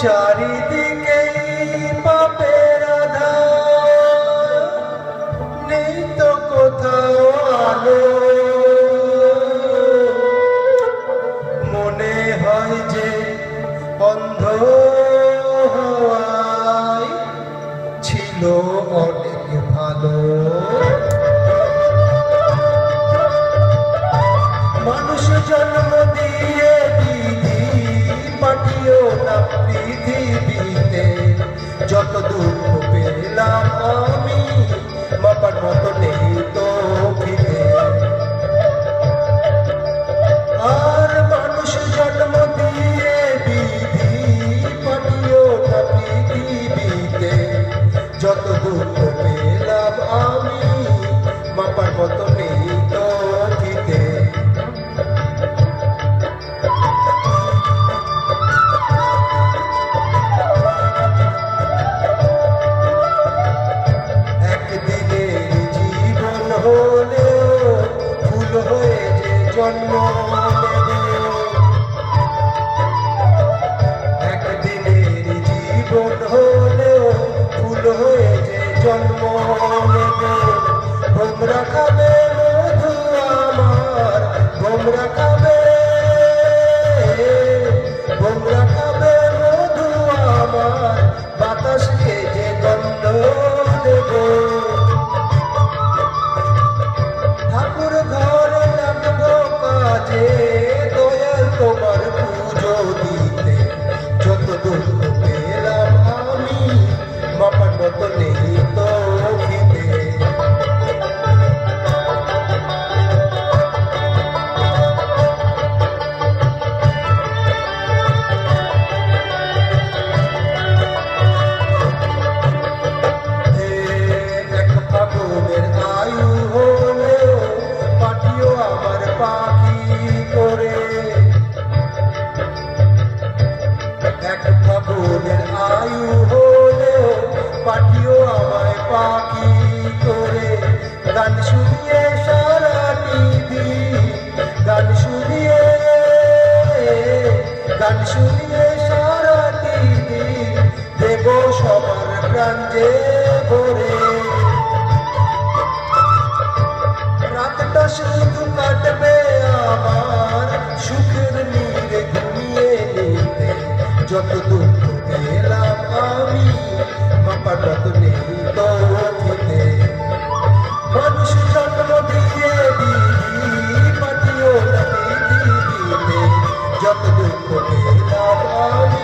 চারিদিকে পাপের নেই তো কোথাও আলো। মনে হয় যে অন্ধ হওয়ায় ছিল অনেক ভালো। মানুষ জন্ম না পৃথিবীতে যত দুঃখ জন্ম নেবে। তোমরা খাবে পুজো দিতে। যত দুঃখ পেলাম আমি মাপার মতো নেই। আয়ু হলেও পাঠিও আমায় পাখি করে। গান শুনিয়ে সারাটি দিন গান শুনিয়ে গান শুনিয়ে সারাটি দিন দেব সবার প্রাণ যে ভরে। রাতটা শুধু কাটবে আমার, সুখের নীরে ঘুমিয়ে নিতে। যত দুঃখ I'm gonna go to the